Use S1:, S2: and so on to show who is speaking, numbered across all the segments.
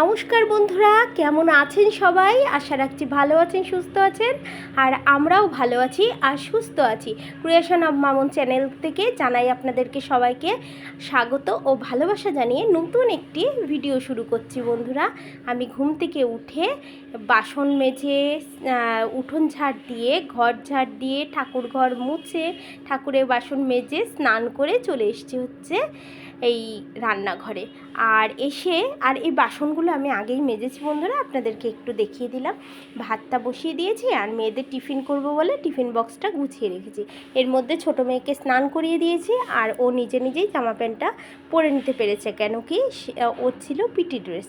S1: নমস্কার বন্ধুরা, কেমন আছেন সবাই? আশা রাখছি ভালো আছেন, সুস্থ আছেন, আর আমরাও ভালো আছি আর সুস্থ আছি। ক্রিয়েশন অব মামন চ্যানেল থেকে জানাই আপনাদেরকে সবাইকে স্বাগত ও ভালোবাসা জানিয়ে নতুন একটি ভিডিও শুরু করছি বন্ধুরা। আমি ঘুম থেকে উঠে বাসন মেজে উঠোন ঝাড় দিয়ে, ঘর ঝাড় দিয়ে, ঠাকুর ঘর মুছে, ঠাকুরের বাসন মেজে স্নান করে চলে এসেছি হচ্ছে এই রান্নাঘরে। আর এসে, আর এই বাসনগুলো আমি আগেই মেজেছি বন্ধুরা, আপনাদেরকে একটু দেখিয়ে দিলাম। ভাতটা বসিয়ে দিয়েছি, আর মেয়েদের টিফিন করব বলে টিফিন বক্সটা গুছিয়ে রেখেছি। এর মধ্যে ছোট মেয়েকে স্নান করিয়ে দিয়েছি, আর ও নিজে নিজেই জামা প্যান্টটা পরে নিতে পেরেছে, কেন কি ওর ছিল পিটি ড্রেস।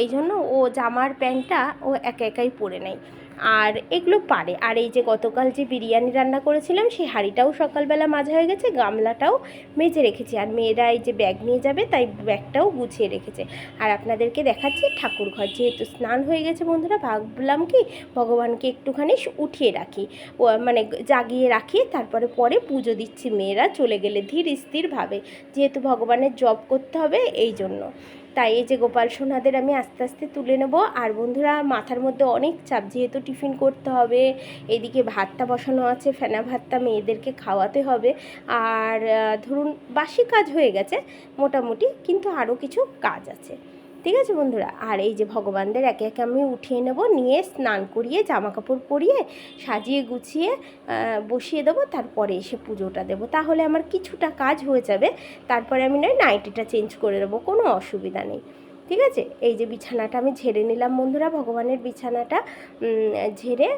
S1: এই জন্য ও জামার প্যান্টটা ও একা একাই পরে নেয়। আর এগুলো পারে। আর এই যে গতকাল যে বিরিয়ানি রান্না করেছিলাম, সেই হাঁড়িটাও সকালবেলা মাজা হয়ে গেছে, গামলাটাও মেজে রেখেছি। আর মেয়েরা এই যে ব্যাগ নিয়ে যাবে, তাই ব্যাগটাও গুছিয়ে রেখেছে। আর আপনাদেরকে দেখাচ্ছি ঠাকুর ঘর। যেহেতু স্নান হয়ে গেছে বন্ধুরা, ভাবলাম কি ভগবানকে একটুখানি উঠিয়ে রাখি। মানে জাগিয়ে রাখি, তারপরে পরে পুজো দিচ্ছি মেয়েরা, চলে গেলে ধীর স্থিরভাবে। যেহেতু ভগবানের জব করতে হবে, এই জন্য। তাই এই যে গোপাল সোনাদের আমি আস্তে আস্তে তুলে নেব। আর বন্ধুরা, মাথার মধ্যে অনেক চাপ, যেহেতু টিফিন করতে হবে, এদিকে ভাতটা বসানো আছে, ফেনা ভাতটা মেয়েদেরকে খাওয়াতে হবে। আর ধরুন বাসি কাজ হয়ে গেছে মোটামুটি, কিন্তু আরও কিছু কাজ আছে। ঠিক আছে বন্ধুরা? আর এই যে ভগবানদের একে একে আমি উঠিয়ে নেব, নিয়ে স্নান করিয়ে জামা কাপড় পরিয়ে, সাজিয়ে গুছিয়ে বসিয়ে দেবো, তারপরে এসে পুজোটা দেবো। তাহলে আমার কিছুটা কাজ হয়ে যাবে। তারপরে আমি নয়, নাইটিটা চেঞ্জ করে দেবো, কোনো অসুবিধা নেই। ঠিক আছে? এই যে বিছানাটা আমি ঝেড়ে নিলাম বন্ধুরা, ভগবানের বিছানাটা ঝেড়ে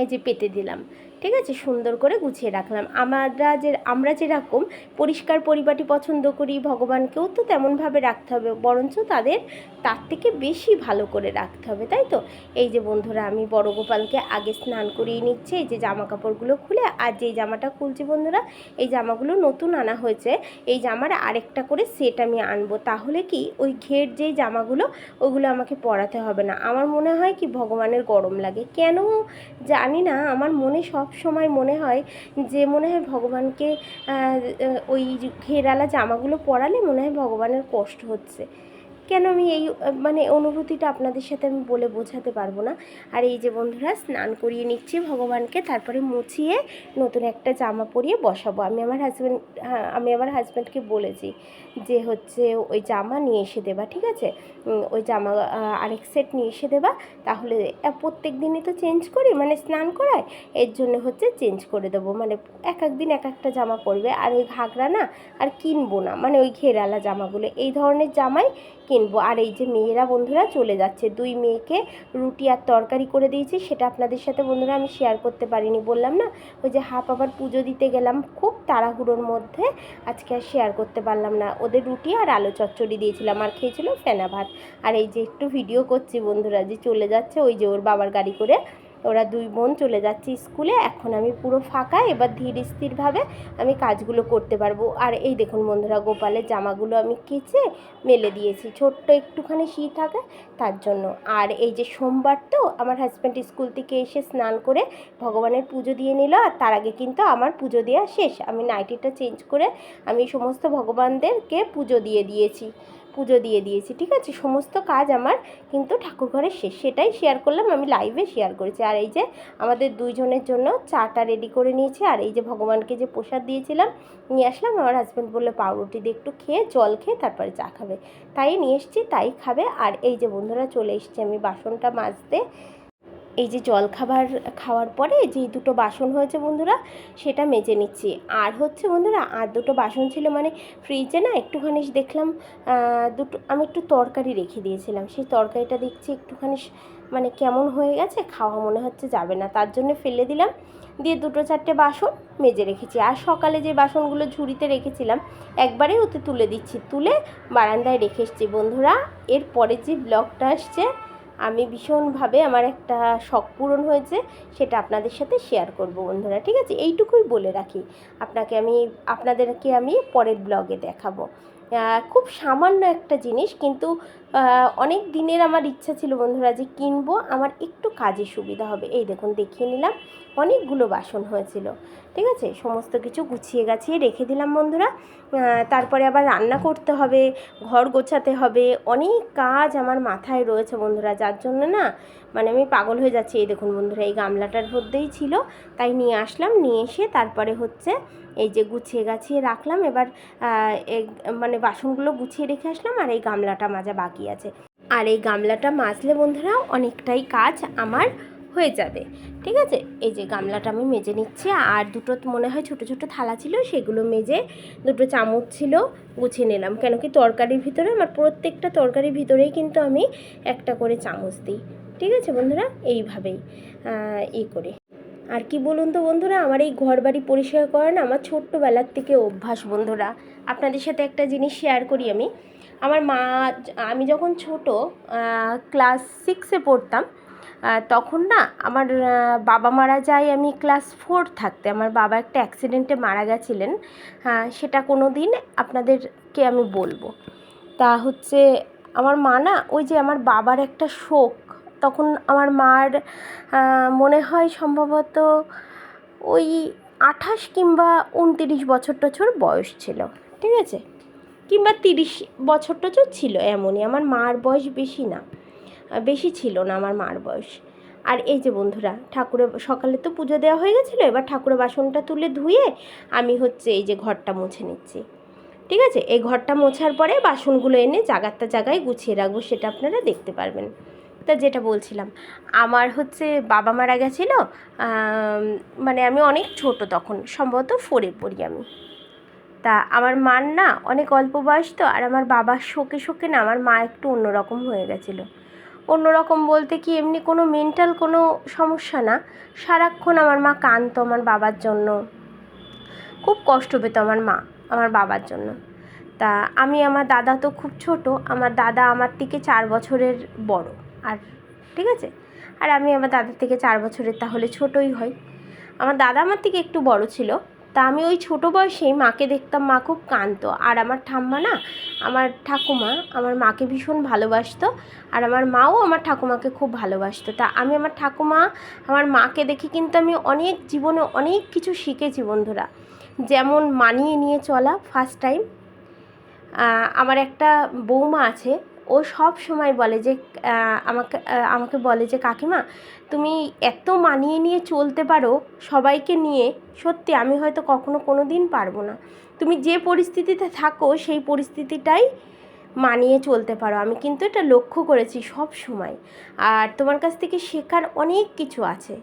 S1: এই যে পেতে দিলাম। ঠিক আছে? সুন্দর করে গুছিয়ে রাখলাম। আমরা যে, আমরা যেরকম পরিষ্কার পরিপাটি পছন্দ করি, ভগবানকেও তো তেমনভাবে রাখতে হবে। বরঞ্চ তাদের, তার থেকে বেশি ভালো করে রাখতে হবে, তাই তো? এই যে বন্ধুরা, আমি বড় গোপালকে আগে স্নান করিয়ে নিচ্ছি। এই যে জামা কাপড়গুলো খুলে, আর যেই জামাটা খুলছি বন্ধুরা, এই জামাগুলো নতুন আনা হয়েছে। এই জামার আরেকটা করে সেট আমি আনব। তাহলে কি, ওই ঘের যেই জামাগুলো, ওগুলো আমাকে পরাতে হবে না। আমার মনে হয় কি, ভগবানের গরম লাগে। কেন জানি না, আমার মনে সব সময় মনে হয় যে মনে হয় ভগবানকে ওই ঘেরালা জামাগুলো পরালে মনে হয় ভগবানের কষ্ট হচ্ছে। কেন আমি এই মানে অনুভূতিটা আপনাদের সাথে আমি বলে বোঝাতে পারব না? আর এই যে বন্ধুরা, স্নান করিয়ে নিচ্ছি ভগবানকে, তারপরে মুছিয়ে নতুন একটা জামা পরিয়ে বসাবো। আমি আমার হাজব্যান্ড আমি আমার হাজব্যান্ডকে বলেছি যে হচ্ছে ওই জামা নিয়ে এসে দেবা, ঠিক আছে? ওই জামা আরেক সেট নিয়ে এসে দেবা। তাহলে প্রত্যেক দিনই তো চেঞ্জ করি মানে স্নান করায়। এর জন্য হচ্ছে চেঞ্জ করে দেবো। মানে এক এক দিন এক একটা জামা পরবে। আর ওই ঘাগরা না, আর কিনবো না। মানে ওই ঘেরালা জামাগুলো। এই ধরনের জামাই কিনবো। আর এই যে মেয়েরা বন্ধুরা চলে যাচ্ছে। দুই মেয়েকে রুটি আর তরকারি করে দিয়েছি, সেটা আপনাদের সাথে বন্ধুরা আমি শেয়ার করতে পারিনি, বললাম না? ওই যে হাফ আবার পুজো দিতে গেলাম খুব তাড়াহুড়োর মধ্যে, আজকে আর শেয়ার করতে পারলাম না। ওদের রুটি আর আলু চচ্চড়ি দিয়েছিলাম, আর খেয়েছিল ফেনা ভাত। আর এই যে একটু ভিডিও করছি বন্ধুরা, যে চলে যাচ্ছে, ওই যে ওর বাবার গাড়ি করে ওরা দুই বোন চলে যাচ্ছে স্কুলে, এখন আমি পুরো ফাঁকা, এবার ধীর স্থিরভাবে আমি কাজগুলো করতে পারব। আর এই দেখুন বন্ধুরা, গোপালের জামাগুলো আমি কেচে মেলে দিয়েছি। ছোট্ট একটুখানি শী থাকে তার জন্য। আর এই যে সোমবার তো, আমার হাজব্যান্ড স্কুল থেকে এসে স্নান করে ভগবানের পুজো দিয়ে নিল, আর তার আগে কিন্তু আমার পুজো দেওয়া শেষ। আমি নাইটিটা চেঞ্জ করে আমি সমস্ত ভগবানদেরকে পুজো দিয়ে দিয়েছি। পুজো দিয়ে দিয়েছি, ঠিক আছে? সমস্ত কাজ আমার কিন্তু ঠাকুর ঘরে শেষ। সেটাই শেয়ার করলাম, আমি লাইভে শেয়ার করেছি। আর এই যে আমাদের দুইজনের জন্য চাটা রেডি করে নিয়েছি, আর এই যে ভগবানকে যে প্রসাদ দিয়েছিলাম, নিয়ে আসলাম। আমার হাজব্যান্ড বলল, পাউরুটি দিয়ে একটু খেয়ে, জল খেয়ে তারপরে চা খাবে। তাই নিয়ে এসছি, তাই খাবে। আর এই যে বন্ধুরা চলে এসছি, আমি বাসনটা মাজতে এই যে জল খাবার খাওয়ার পরে যেই দুটো বাসন হয়েছে বন্ধুরা, সেটা মেজে নিচ্ছি। আর হচ্ছে বন্ধুরা, আর দুটো বাসন ছিল মানে ফ্রিজে না একটুখানি দেখলাম দুটো, আমি একটু তরকারি রেখে দিয়েছিলাম। সেই তরকারিটা দেখছি একটুখানি মানে কেমন হয়ে গেছে, খাওয়া মনে হচ্ছে যাবে না। তার জন্য ফেলে দিলাম, দিয়ে দুটো চারটে বাসন মেজে রেখেছি। আর সকালে যে বাসনগুলো ঝুড়িতে রেখেছিলাম একবারেই ওতে তুলে দিচ্ছি। তুলে বারান্দায় রেখে এসছি বন্ধুরা। এরপরে যে ব্লগটা আসছে আমি ভীষণভাবে আমার একটা শখ পূরণ হয়েছে, সেটা আপনাদের সাথে শেয়ার করব বন্ধুরা, ঠিক আছে? এইটুকুই বলে রাখি। আপনাকে আমি, আপনাদেরকে আমি পরের ব্লগে দেখাবো। খুব সামান্য একটা জিনিস, কিন্তু অনেক দিনের আমার ইচ্ছা ছিল বন্ধুরা যে কিনবো, আমার একটু কাজে সুবিধা হবে। এই দেখুন, দেখিয়ে নিলাম, অনেকগুলো বাসন হয়েছিল। ঠিক আছে? সমস্ত কিছু গুছিয়ে গাছিয়ে রেখে দিলাম বন্ধুরা। তারপরে আবার রান্না করতে হবে, ঘর গোছাতে হবে, অনেক কাজ আমার মাথায় রয়েছে বন্ধুরা, যার জন্য না মানে আমি পাগল হয়ে যাচ্ছি। এই দেখুন বন্ধুরা, এই গামলাটার মধ্যেই ছিল, তাই নিয়ে আসলাম, নিয়ে এসে তারপরে হচ্ছে এই যে গুছিয়ে গাছিয়ে রাখলাম। এবার মানে বাসনগুলো গুছিয়ে রেখে আসলাম আর এই গামলাটা মাজা বাকি আছে। আর এই গামলাটা মাজলে বন্ধুরা অনেকটাই কাজ আমার হয়ে যাবে, ঠিক আছে? এই যে গামলাটা আমি মেজে নিচ্ছি, আর দুটো মনে হয় ছোট ছোট থালা ছিল, সেগুলো মেজে দুটো চামচ ছিল গুছিয়ে নিলাম। কেন কি তরকারির ভিতরে, আমার প্রত্যেকটা তরকারির ভিতরেই কিন্তু আমি একটা করে চামচ দিই। ঠিক আছে বন্ধুরা? এইভাবেই ই করে। আর কি বলুন তো বন্ধুরা, আমার এই ঘর বাড়ি পরিষ্কার করা না আমার ছোট্টবেলার থেকে অভ্যাস বন্ধুরা। আপনাদের সাথে একটা জিনিস শেয়ার করি আমি। আমার মা, আমি যখন ছোট ক্লাস সিক্সে পড়তাম তখন না আমার বাবা মারা যায় আমি ক্লাস ফোর থাকতে। আমার বাবা একটা অ্যাক্সিডেন্টে মারা গেছিলেন। হ্যাঁ সেটা কোনো দিন আপনাদেরকে আমি বলব। তা হচ্ছে, আমার মা না, ওই যে আমার বাবার একটা শোক তখন আমার মার মনে হয় সম্ভবত ওই আঠাশ কিংবা উনতিরিশ বছর টছর বয়স ছিল, ঠিক আছে? কিংবা তিরিশ বছর টছর ছিল এমনই, আমার মার বয়স বেশি না বেশি ছিল না আমার মার বয়স। আর এই যে বন্ধুরা, ঠাকুরের সকালে তো পুজো দেওয়া হয়ে গেছিল, এবার ঠাকুরের বাসনটা তুলে ধুয়ে আমি হচ্ছে এই যে ঘরটা মুছে নিচ্ছি, ঠিক আছে? এই ঘরটা মোছার পরে বাসনগুলো এনে জাগারটা জায়গায় গুছিয়ে রাখব, সেটা আপনারা দেখতে পারবেন। তা যেটা বলছিলাম, আমার হচ্ছে বাবা মারা গেছিল মানে আমি অনেক ছোট তখন, সম্ভবত ফোরে পড়ি আমি। তা আমার মার না অনেক অল্প বয়স তো, আর আমার বাবার শোকে শোকে না আমার মা একটু অন্যরকম হয়ে গেছিল। অন্যরকম বলতে কি এমনি কোনো মেন্টাল কোনো সমস্যা না, সারাক্ষণ আমার মা কাঁদতো আমার বাবার জন্য। খুব কষ্ট পেত আমার মা, আমার বাবার জন্য। তা আমি, আমার দাদা তো খুব ছোট, আমার দাদা আমার থেকে চার বছরের বড়। আর, ঠিক আছে? আর আমি আমার দাদার থেকে চার বছরের, তাহলে ছোটই হয়। আমার দাদা আমার থেকে একটু বড় ছিল, তা আমি ওই ছোটো বয়সেই মাকে দেখতাম, মা খুব কাঁদতো। আর আমার ঠাম্মা না, আমার ঠাকুমা, আমার মাকে ভীষণ ভালোবাসতো, আর আমার মাও আমার ঠাকুমাকে খুব ভালোবাসতো। তা আমি আমার ঠাকুমা, আমার মাকে দেখে কিন্তু আমি অনেক জীবনে অনেক কিছু শিখেছি বন্ধুরা। যেমন মানিয়ে নিয়ে চলা ফার্স্ট টাইম আমার একটা বৌমা আছে ও সব সময় বলে যে আমাকে আমাকে বলে যে, কাকিমা, তুমি এত মানিয়ে নিয়ে চলতে পারো সবাইকে নিয়ে, সত্যি আমি হয়তো কখনো কোনো দিন পারব না। তুমি যে পরিস্থিতিতে থাকো সেই পরিস্থিতিটাই মানিয়ে চলতে পারো। আমি কিন্তু এটা লক্ষ্য করেছি সব সময়। আর তোমার কাছ থেকে শেখার অনেক কিছু আছে,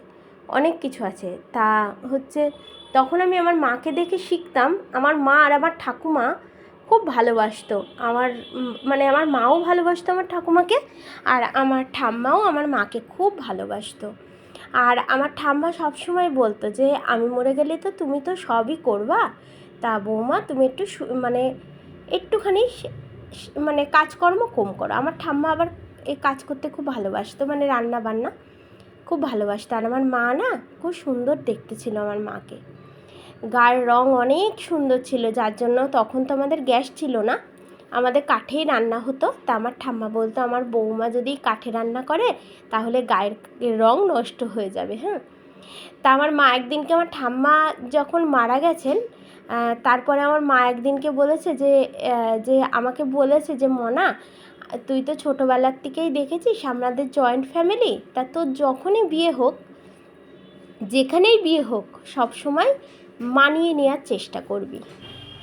S1: অনেক কিছু আছে। তা হচ্ছে, তখন আমি আমার মাকে দেখে শিখতাম, আমার মা আর আমার ঠাকুমা খুব ভালোবাসতো। আমার মানে আমার মাও ভালোবাসতো আমার ঠাকুমাকে, আর আমার ঠাম্মাও আমার মাকে খুব ভালোবাসতো। আর আমার ঠাম্মা সবসময় বলতো যে, আমি মরে গেলে তো তুমি তো সবই করবা। তা বৌমা, তুমি একটু মানে একটুখানি মানে কাজকর্ম কম করো। আমার ঠাম্মা আবার এই কাজ করতে খুব ভালোবাসতো মানে রান্না বান্না খুব ভালোবাসতো। আর আমার মা না, খুব সুন্দর দেখতে ছিল আমার মাকে। গায়ের রং অনেক সুন্দর ছিল, যার জন্য তখন তো আমাদের গ্যাস ছিল না। আমাদের কাঠেই রান্না হতো। তা আমার ঠাম্মা বলতো, আমার বৌমা যদি কাঠে রান্না করে, তাহলে গায়ের রং নষ্ট হয়ে যাবে। হ্যাঁ? তা আমার মা একদিনকে, আমার ঠাম্মা যখন মারা গেছেন তারপরে আমার মা একদিনকে বলেছে যে যে আমাকে বলেছে যে, মনা, তুই তো ছোটোবেলার থেকেই দেখেছিস আমাদের জয়েন্ট ফ্যামিলি? তা তোর যখনই বিয়ে হোক, যেখানেই বিয়ে হোক সব সময় মানিয়ে নেওয়ার চেষ্টা করবি।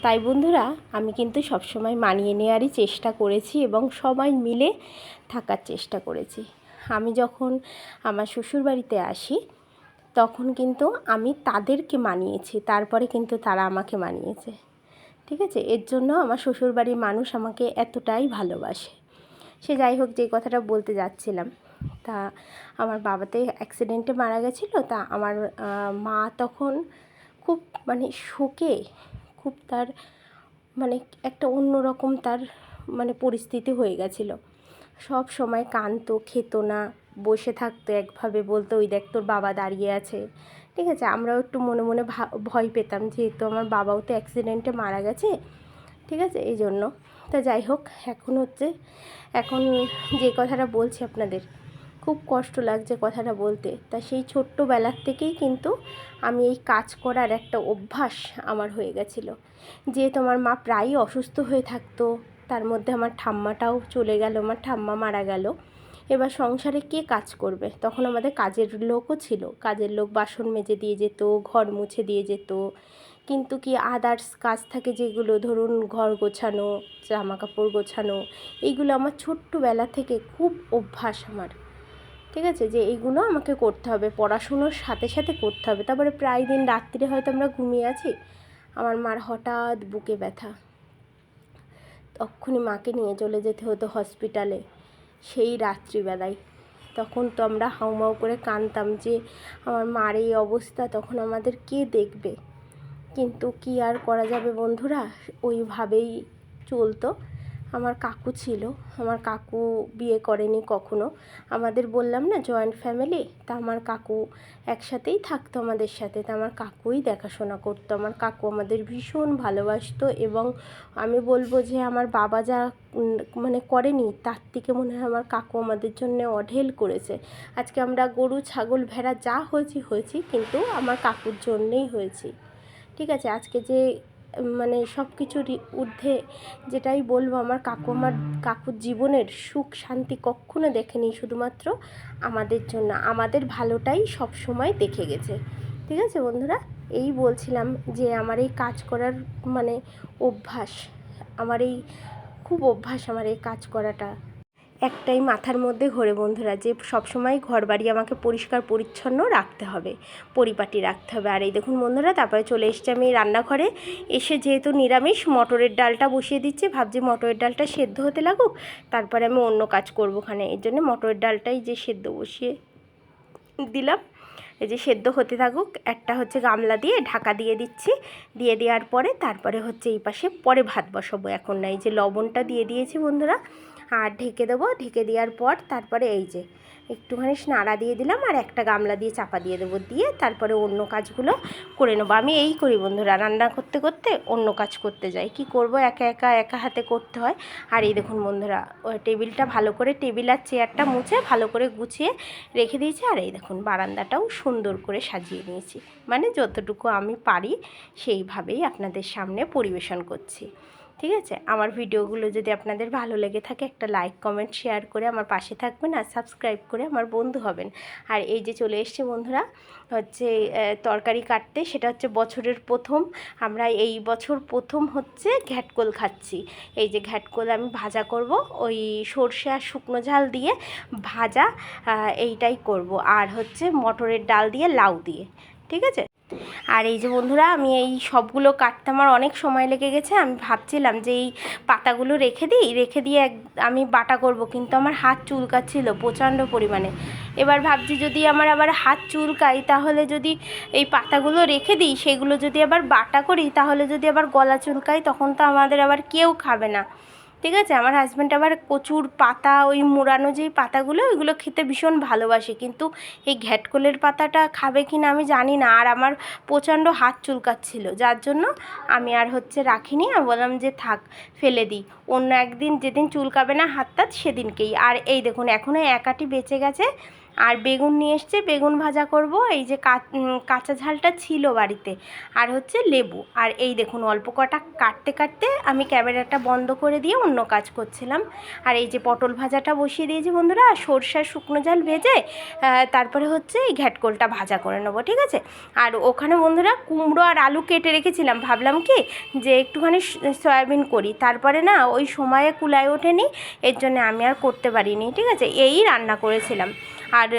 S1: তাই বন্ধুরা, আমি কিন্তু সবসময় মানিয়ে নেওয়ারই চেষ্টা করেছি এবং সবাই মিলে থাকার চেষ্টা করেছি। আমি যখন আমার শ্বশুরবাড়িতে আসি, তখন কিন্তু আমি তাদেরকে মানিয়েছি, তারপরে কিন্তু তারা আমাকে মানিয়েছে। ঠিক আছে? এর জন্য আমার শ্বশুরবাড়ির মানুষ আমাকে এতটাই ভালোবাসে। সে যাই হোক, যে কথাটা বলতে যাচ্ছিলাম, তা আমার বাবাতে অ্যাক্সিডেন্টে মারা গেছিল, তা আমার মা তখন খুব মানে শোকে খুব তার মানে একটা অন্যরকম তার মানে পরিস্থিতি হয়ে গেছিল। সব সময় কানতো খেত না, বসে থাকতো একভাবে বলতো, ওই দেখ তোর বাবা দাঁড়িয়ে আছে। ঠিক আছে, আমরাও একটু মনে মনে ভয় পেতাম যেহেতু আমার বাবাও তো অ্যাক্সিডেন্টে মারা গেছে। ঠিক আছে, এই জন্য। তা যাই হোক, এখন হচ্ছে, এখন যে কথাটা বলছি আপনাদের খুব কষ্ট লাগছে কথাটা বলতে। তা সেই ছোট্টবেলার থেকেই কিন্তু আমি এই কাজ করার একটা অভ্যাস আমার হয়ে গেছিল। যে তোমার মা প্রায়ই অসুস্থ হয়ে থাকতো, তার মধ্যে আমার ঠাম্মাটাও চলে গেল, আমার ঠাম্মা মারা গেল। এবার সংসারে কে কাজ করবে? তখন আমাদের কাজের লোকও ছিল। কাজের লোক বাসন মেজে দিয়ে যেত, ঘর মুছে দিয়ে যেত। কিন্তু কি আদার্স কাজ থাকে যেগুলো, ধরুন ঘর গোছানো জামা কাপড় গোছানো, এইগুলো আমার ছোট্টবেলা থেকে খুব অভ্যাস আমার। ঠিক আছে? যে এইগুলো আমাকে করতে হবে, পড়াশুনোর সাথে সাথে করতে হবে। তারপরে প্রায় দিন রাত্রিরে হয়তো আমরা ঘুমিয়ে আছি। আমার মার হঠাৎ বুকে ব্যথা। তখনই মাকে নিয়ে চলে যেতে হতো হসপিটালে সেই রাত্রিবেলায়। তখন তো আমরা হাউমাউ করে কানতাম যে আমার মার এই অবস্থা, তখন আমাদের কে দেখবে? কিন্তু কি আর করা যাবে বন্ধুরা? ওইভাবেই চলতো। আমার কাকু ছিল। আমার কাকু বিয়ে করেনি কখনো। আমাদের বললাম না জয়েন্ট ফ্যামিলি তা আমার কাকু একসাথেই থাকতো আমাদের সাথে। তা আমার কাকুই দেখাশোনা করতো। আমার কাকু আমাদের ভীষণ ভালোবাসতো এবং আমি বলব যে আমার বাবা যা মানে করেনি, তার থেকে মনে হয় আমার কাকু আমাদের জন্য অঢেল করেছে। আজকে আমরা গরু, ছাগল, ভেড়া যা হয়েছি হয়েছি, কিন্তু আমার কাকুর জন্যেই হয়েছি। ঠিক আছে, আজকে যে মানে সব কিছুর ঊর্ধ্বে যেটাই বলব আমার কাকু আমার কাকুর জীবনের সুখ, শান্তি কখনো দেখেনি শুধুমাত্র আমাদের জন্য। আমাদের ভালোটাই সব সময় দেখে গেছে। ঠিক আছে বন্ধুরা? এই বলছিলাম যে আমার এই কাজ করার মানে অভ্যাস, আমার এই খুব অভ্যাস আমার এই কাজ করাটা। একটাই মাথার মধ্যে ঘোরে বন্ধুরা, যে সবসময় ঘর বাড়ি আমাকে পরিষ্কার, পরিচ্ছন্ন রাখতে হবে, পরিপাটি রাখতে হবে। আর এই দেখুন বন্ধুরা, তারপরে চলে এসেছি আমি রান্নাঘরে। এসে যেহেতু নিরামিষ, মটরের ডালটা বসিয়ে দিচ্ছি, ভাবছি মটরের ডালটা সেদ্ধ হতে লাগুক, তারপরে আমি অন্য কাজ করব ওখানে। এর জন্য মটরের ডালটাই যে সেদ্ধ বসিয়ে দিলাম, এই যে সেদ্ধ হতে থাকুক, একটা হচ্ছে গামলা দিয়ে ঢাকা দিয়ে দিচ্ছি, দিয়ে দেওয়ার পরে তারপরে হচ্ছে এই পাশে পরে ভাত বসাবো এখন না। এই যে লবণটা দিয়ে দিয়েছি বন্ধুরা আর ঢেকে দেবো। ঢেকে দেওয়ার পর তারপরে এই যে একটুখানি নাড়া দিয়ে দিলাম আর একটা গামলা দিয়ে চাপা দিয়ে দেবো। দিয়ে তারপরে অন্য কাজগুলো করে নেব। আমি এই করি বন্ধুরা, রান্না করতে করতে অন্য কাজ করতে যাই। কি করব? একা একা একা হাতে করতে হয়। আর এই দেখুন বন্ধুরা টেবিলটা ভালো করে টেবিল আর চেয়ারটা মুছে ভালো করে গুছিয়ে রেখে দিয়েছি। আর এই দেখুন বারান্দাটাও সুন্দর করে সাজিয়ে নিয়েছি। মানে যতটুকু আমি পারি সেইভাবেই আপনাদের সামনে পরিবেশন করছি। ঠিক আছে? আমার ভিডিওগুলো যদি আপনাদের ভালো লেগে থাকে, একটা লাইক কমেন্ট শেয়ার করে আমার পাশে থাকবেন আর সাবস্ক্রাইব করে আমার বন্ধু হবেন। আর এই যে চলে এসছে বন্ধুরা, হচ্ছে তরকারি কাটতে, সেটা হচ্ছে বছরের প্রথম। আমরা এই বছর প্রথম হচ্ছে ঘ্যাটকোল খাচ্ছি। এই যে ঘ্যাটকোল আমি ভাজা করব, ওই সর্ষে আর শুকনো ঝাল দিয়ে ভাজা এইটাই করব। আর হচ্ছে মটরের ডাল দিয়ে লাউ দিয়ে, ঠিক আছে? আর এই যে বন্ধুরা, আমি এই সবগুলো কাটতে আমার অনেক সময় লেগে গেছে। আমি ভাবছিলাম যে এই পাতাগুলো রেখে দিই, রেখে দিয়ে এক, আমি বাটা করব, কিন্তু আমার হাত চুলকাচ্ছিল প্রচণ্ড পরিমাণে। এবার ভাবছি যদি আমার আবার হাত চুলকাই, তাহলে যদি এই পাতাগুলো রেখে দিই, সেগুলো যদি আবার বাটা করি, তাহলে যদি আবার গলা চুলকাই, তখন তো আমাদের আবার কেউ খাবে না। ঠিক আছে? আমার হাজব্যান্ড আবার কচুর পাতা, ওই মোড়ানো যেই পাতাগুলো, ওইগুলো খেতে ভীষণ ভালোবাসে। কিন্তু এই ঘ্যাটকোলের পাতাটা খাবে কি না আমি জানি না। আর আমার প্রচণ্ড হাত চুলকাচ্ছিল। যার জন্য আমি আর হচ্ছে রাখিনি। আমি বললাম যে, থাক, ফেলে দিই। অন্য একদিন যেদিন চুলকাবে না হাত তাত সেদিনকেই। আর এই দেখুন, এখনও একাটি বেঁচে গেছে। আর বেগুন নিয়ে এসছে, বেগুন ভাজা করব, এই যে কাঁচা ঝালটা ছিল বাড়িতে। আর হচ্ছে লেবু। আর এই দেখুন, অল্প কটা কাটতে কাটতে আমি ক্যামেরাটা বন্ধ করে দিয়ে অন্য কাজ করছিলাম। আর এই যে পটল ভাজাটা বসিয়ে দিয়েছি বন্ধুরা, আর সরষার শুকনো ঝাল ভেজে তারপরে হচ্ছে এই ঘ্যাটকোলটা ভাজা করে নেব, ঠিক আছে? আর ওখানে বন্ধুরা কুমড়ো আর আলু কেটে রেখেছিলাম, ভাবলাম কি যে একটুখানি সয়াবিন করি। তারপরে না, ওই সময়ে কুলায় ওঠেনি, এর জন্য আমি আর করতে পারিনি, ঠিক আছে? এই রান্না করেছিলাম। আর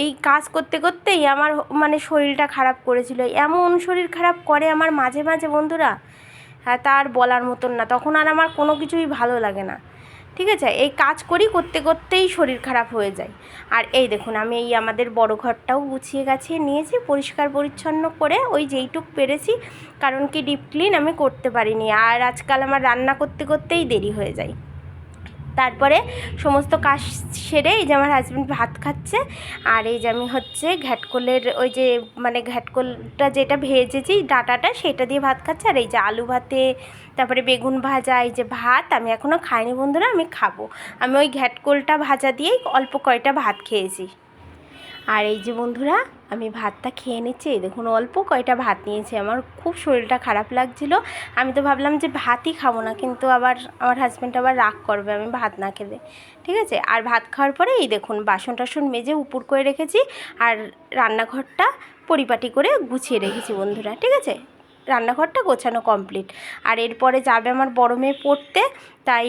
S1: এই কাজ করতে করতেই আমার মানে শরীরটা খারাপ করেছিল। এমন শরীর খারাপ করে আমার মাঝে মাঝে বন্ধুরা হ্যাঁ তার বলার মতন না। তখন আর আমার কোনো কিছুই ভালো লাগে না। ঠিক আছে? এই কাজ করি, করতে করতেই শরীর খারাপ হয়ে যায়। আর এই দেখুন, আমি এই আমাদের বড় ঘরটাও গুছিয়ে গাছিয়ে নিয়েছি, পরিষ্কার পরিচ্ছন্ন করে ওই যেইটুক পেরেছি, কারণ কি ডিপ ক্লিন আমি করতে পারিনি। আর আজকাল আমার রান্না করতে করতেই দেরি হয়ে যায়। তারপরে সমস্ত কাজ সেরে এই যে আমার হাজব্যান্ড ভাত খাচ্ছে, আর এই যে আমি হচ্ছে ঘ্যাটকোলের ওই যে মানে ঘ্যাটকোলটা যেটা ভেজেছি, ডাটাটা সেটা দিয়ে ভাত খাচ্ছে, আর এই যে আলু ভাতে, তারপরে বেগুন ভাজা, এই যে ভাত আমি এখনও খাইনি বন্ধুরা, আমি খাব। আমি ওই ঘ্যাটকোলটা ভাজা দিয়েই অল্প কয়টা ভাত খেয়েছি। আর এই যে বন্ধুরা, আমি ভাতটা খেয়ে নিচ্ছি। এই দেখুন, অল্প কয়টা ভাত নিয়েছি। আমার খুব শরীরটা খারাপ লাগছিল। আমি তো ভাবলাম যে ভাতই খাব না, কিন্তু আবার আমার হাজব্যান্ড আবার রাগ করবে, আমি ভাত না খেলে। ঠিক আছে? আর ভাত খাওয়ার পরে এই দেখুন বাসন টাসন মেজে উপর করে রেখেছি আর রান্নাঘরটা পরিপাটি করে গুছিয়ে রেখেছি বন্ধুরা। ঠিক আছে? রান্নাঘরটা গোছানো কমপ্লিট আর এরপরে যাবে আমার বড় মেয়ে পড়তে। তাই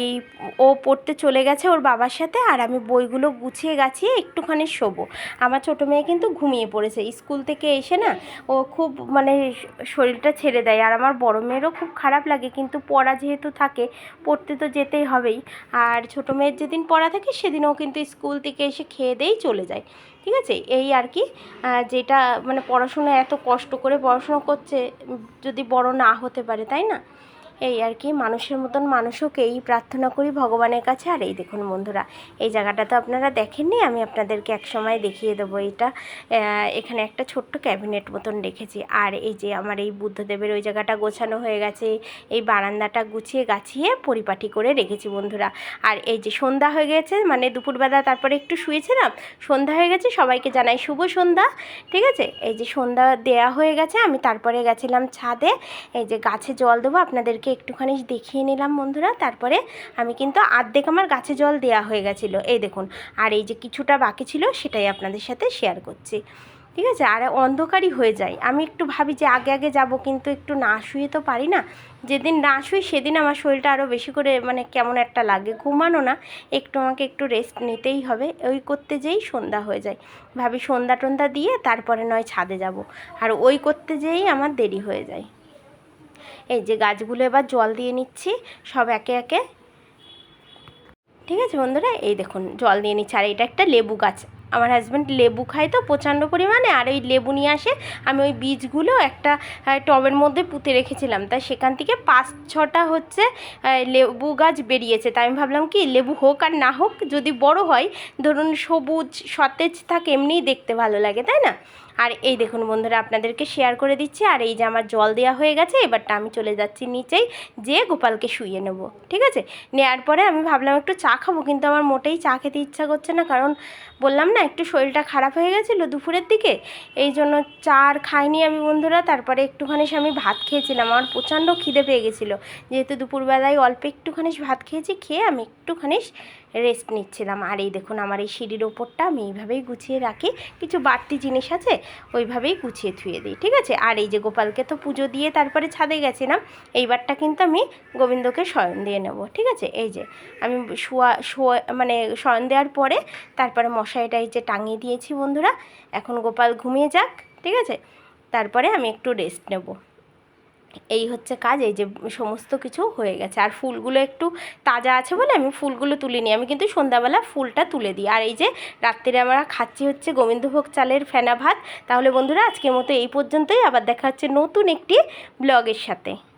S1: ও পড়তে চলে গেছে ওর বাবার সাথে আর আমি বইগুলো গুছিয়ে গাছিয়ে একটুখানি শোবো। আমার ছোটো মেয়ে কিন্তু ঘুমিয়ে পড়েছে। স্কুল থেকে এসে না ও খুব মানে শরীরটা ছেড়ে দেয়। আর আমার বড় মেয়েরও খুব খারাপ লাগে। কিন্তু পড়া যেহেতু থাকে, পড়তে তো যেতেই হবেই। আর ছোটো মেয়ের যেদিন পড়া থাকে সেদিন ও কিন্তু স্কুল থেকে এসে খেয়ে দিয়েই চলে যায়। ঠিক আছে? এই আর কি। যেটা মানে পড়াশোনা এত কষ্ট করে পড়াশোনা করছে, যদি বড় না হতে পারে, তাই না? এই আর কি, মানুষের মতন মানুষকে এই প্রার্থনা করি ভগবানের কাছে। আর এই দেখুন বন্ধুরা, এই জায়গাটা তো আপনারা দেখেননি, আমি আপনাদেরকে এক সময় দেখিয়ে দেবো এটা এখানে একটা ছোট্ট ক্যাবিনেট মতন রেখেছি। আর এই যে আমার এই বুদ্ধদেবের ওই জায়গাটা গোছানো হয়ে গেছে, এই বারান্দাটা গুছিয়ে গাছিয়ে পরিপাটি করে রেখেছি বন্ধুরা। আর এই যে সন্ধ্যা হয়ে গেছে মানে দুপুরবেলা তারপরে একটু শুয়েছিলাম, সন্ধ্যা হয়ে গেছে, সবাইকে জানাই শুভ সন্ধ্যা, ঠিক আছে? এই যে সন্ধ্যা দেয়া হয়ে গেছে, আমি তারপরে গেছিলাম ছাদে, এই যে গাছে জল দেবো, আপনাদেরকে একটুখানি দেখিয়ে নিলাম বন্ধুরা। তারপরে আমি কিন্তু আর্ধেক আমার গাছে জল দেয়া হয়ে গেছিল। এই দেখুন, আর এই যে কিছুটা বাকি ছিল সেটাই আপনাদের সাথে শেয়ার করছি। ঠিক আছে? আর অন্ধকারই হয়ে যায়। আমি একটু ভাবি যে আগে আগে যাব, কিন্তু একটু না শুয়ে তো পারি না। যেদিন না শুই সেদিন আমার শরীরটা আরও বেশি করে মানে কেমন একটা লাগে। ঘুমানো না, একটু আমাকে একটু রেস্ট নিতেই হবে। ওই করতে যেই সন্ধ্যা হয়ে যায়। ভাবি সন্ধ্যা টন্ধা দিয়ে তারপরে নয় ছাদে যাব। আর ওই করতে যেই আমার দেরি হয়ে যায়। এই যে গাছগুলো এবার জল দিয়ে নিচ্ছি, সব একে একে। ঠিক আছে বন্ধুরা? এই দেখুন, জল দিয়ে নিচ্ছি। আর এটা একটা লেবু গাছ। আমার হাজব্যান্ড লেবু খায় তো প্রচণ্ড পরিমাণে, আর ওই লেবু নিয়ে আসে, আমি ওই বীজগুলো একটা টবের মধ্যে পুঁতে রেখেছিলাম। তাই সেখান থেকে পাঁচ ছটা হচ্ছে লেবু গাছ বেরিয়েছে। তাই আমি ভাবলাম কি, লেবু হোক আর না হোক, যদি বড় হয়, ধরুন সবুজ, সতেজ থাকে, এমনিই দেখতে ভালো লাগে, তাই না? আর এই দেখুন বন্ধুরা, আপনাদেরকে শেয়ার করে দিচ্ছি। আর এই যে আমার জল দেওয়া হয়ে গেছে, এবারটা আমি চলে যাচ্ছি নিচেই যে গোপালকে শুইয়ে নেব, ঠিক আছে? নেওয়ার পরে আমি ভাবলাম একটু চা খাব, কিন্তু আমার মোটেই চা খেতে ইচ্ছা করছে না, কারণ বললাম না একটু শরীরটা খারাপ হয়ে গেছিল দুপুরের দিকে, এই জন্য চা আর খাইনি আমি বন্ধুরা, তারপরে একটুখানি আমি ভাত খেয়েছিলাম। আমার প্রচণ্ড খিদে পেয়ে গেছিল। যেহেতু দুপুরবেলায় অল্প একটুখানি ভাত খেয়েছি, খেয়ে আমি একটুখানি রেস্ট নিচ্ছিলাম। আর এই দেখুন, আমার এই সিঁড়ির ওপরটা আমি এইভাবেই গুছিয়ে রাখি। কিছু বাড়তি জিনিস আছে, ওইভাবেই গুছিয়ে থুয়ে দিই, ঠিক আছে? আর এই যে গোপালকে তো পুজো দিয়ে তারপরে ছাদে গেছিলাম, এইবারটা কিন্তু আমি গোবিন্দকে শয়ন দিয়ে নেব, ঠিক আছে? এই যে, আমি শোয়া শোয়া মানে শয়ন দেওয়ার পরে তারপরে মশারিটা এই যে টাঙিয়ে দিয়েছি বন্ধুরা, এখন গোপাল ঘুমিয়ে যাক, ঠিক আছে? তারপরে আমি একটু রেস্ট নেব। এই হচ্ছে কাজ, এই যে সমস্ত কিছু হয়ে গেছে। আর ফুলগুলো একটু তাজা আছে বলে আমি ফুলগুলো তুলে তুলিনি। আমি কিন্তু সন্ধ্যাবেলা ফুলটা তুলে দিই। আর এই যে রাত্রিরে আমরা খাচ্ছি হচ্ছে গোবিন্দভোগ চালের ফেনা ভাত। তাহলে বন্ধুরা, আজকের মতো এই পর্যন্তই। আবার দেখা হচ্ছে নতুন একটি ব্লগের সাথে।